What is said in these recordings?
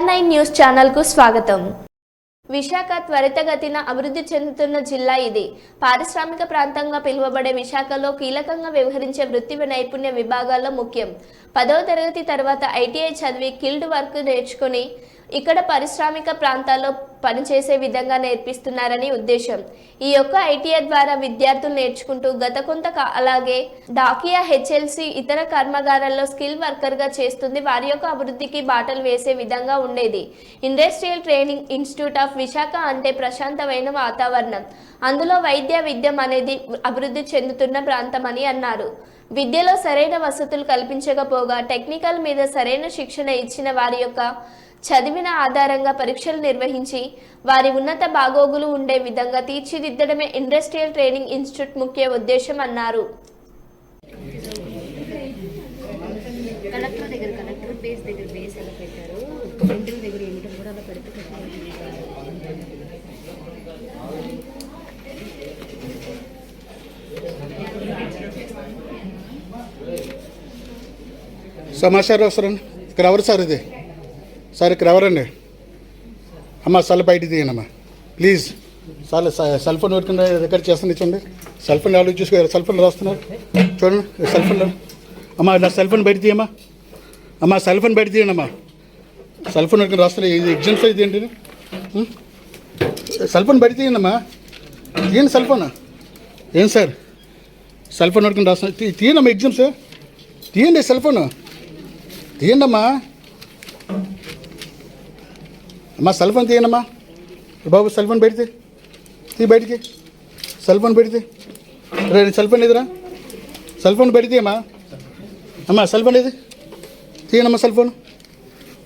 News ఛానల్కు స్వాగతం. విశాఖ త్వరితగతిన అభివృద్ధి చెందుతున్న జిల్లా ఇది. పారిశ్రామిక ప్రాంతంగా పిలువబడే విశాఖలో కీలకంగా వ్యవహరించే వృత్తి నైపుణ్య విభాగాల్లో ముఖ్యం. పదవ తరగతి తర్వాత ఐటీఐ చదివి కిల్డ్ వర్క్ నేర్చుకుని ఇక్కడ పారిశ్రామిక ప్రాంతాల్లో పనిచేసే విధంగా నేర్పిస్తున్నారని ఉద్దేశం. ఈ యొక్క ఐటీఐ ద్వారా విద్యార్థులు నేర్చుకుంటూ గత కొంత అలాగే డాకియా హెచ్ఎల్సి ఇతర కర్మాగారాల్లో స్కిల్ వర్కర్గా చేస్తుంది. వారి యొక్క అభివృద్ధికి బాటలు వేసే విధంగా ఉండేది. Industrial training institute of Visakha అంటే ప్రశాంతమైన వాతావరణం. అందులో వైద్య విద్యం అనేది అభివృద్ధి చెందుతున్న ప్రాంతం అని అన్నారు. విద్యలో సరైన వసతులు కల్పించకపోగా టెక్నికల్ మీద సరైన శిక్షణ ఇచ్చిన వారి యొక్క చదివిన ఆధారంగా పరీక్షలు నిర్వహించి వారి ఉన్నత బాగోగులు ఉండే విధంగా తీర్చిదిద్దడమే ఇండస్ట్రియల్ ట్రైనింగ్ ఇన్స్టిట్యూట్ ముఖ్య ఉద్దేశం అన్నారు. కలెక్టర్ దగ్గర కలెక్టర్ బేస్ దగ్గర బేస్ ఎలా పెట్టారు? ప్రింటింగ్ దగ్గర ఏమిటో? కూడా అలా పెడితే పెట్టారు సమాచారం వస్తారండి ఇక్కడ ఎవరు సార్ ఇది? సార్ ఇక్కడ ఎవరండి? అమ్మ సెల్ బయట తీయండి ప్లీజ్. సార్ సెల్ ఫోన్ పెట్టుకుని రికార్డ్ చేస్తాను ఇచ్చండి. సెల్ ఫోన్ ఆలోచి చూసుకో సెల్ ఫోన్ రాస్తున్నారు. చూడండి సెల్ ఫోన్ అమ్మా నా సెల్ ఫోన్ బయట తీయమ్మా. అమ్మా సెల్ ఫోన్ బయట తీయండి అమ్మా. సెల్ ఫోన్ పెట్టుకుని రాస్తున్నారు ఇది ఎగ్జామ్స్ ఇది ఏంటి సెల్ ఫోన్ బయట తీయండి అమ్మా. తీయండి సెల్ ఫోన్. ఏం సార్? సెల్ ఫోన్ పెట్టుకుని రాస్తున్నా తీ- తీయండి అమ్మా ఎగ్జామ్స్. తీయండి సెల్ ఫోన్. తీయండి అమ్మా. అమ్మా సెల్ ఫోన్ తీయనమ్మా బాబు సెల్ ఫోన్ పెడితే తీ బయటికి సెల్ ఫోన్ పెడితే రే సెల్ ఫోన్ ఎదురా సెల్ ఫోన్ పెడితే అమ్మా అమ్మా సెల్ ఫోన్ ఏది తీయనమ్మా సెల్ ఫోన్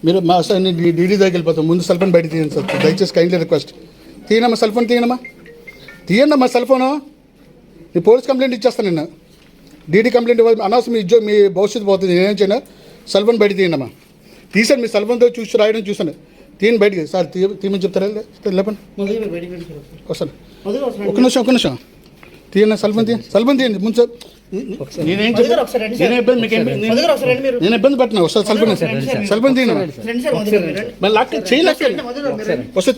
మీరు మా సార్ డీడీ దగ్గరికి వెళ్ళిపోతాం ముందు సెల్ ఫోన్ బయట తీయండి సార్ దయచేసి కైండ్లీ రిక్వెస్ట్ తీయనమ్మా సెల్ ఫోన్ తీయనమ్మా తీయండి అమ్మా సెల్ ఫోను నీ పోలీస్ కంప్లైంట్ ఇచ్చేస్తాను నిన్న డీడీ కంప్లైంట్ ఇవ్వాలి అనవసరం మీ ఉద్యోగం మీ భవిష్యత్తు పోతుంది నేనేం చేయను సెల్ ఫోన్ బయట తీయండి అమ్మా తీసాను మీ సెల్ ఫోన్తో చూసి రాయడం చూసాను తీయండి బయటికి. సార్ తీ తీయమని చెప్తారా? లేపండి. వస్తాను. ఒక్క నిమిషం ఒక్క నిమిషం. తీయండి సెల్ ఫోన్ తీయండి. తీయండి. ముందు నేనేం నేనే ఇబ్బంది మీకు నేను- ఇబ్బంది పెట్టినా ఒకసారి సెల్ ఫోన్ సెల్ ఫోన్ తీయండి. మళ్ళీ లాక్ చేయి లాక్ వస్తే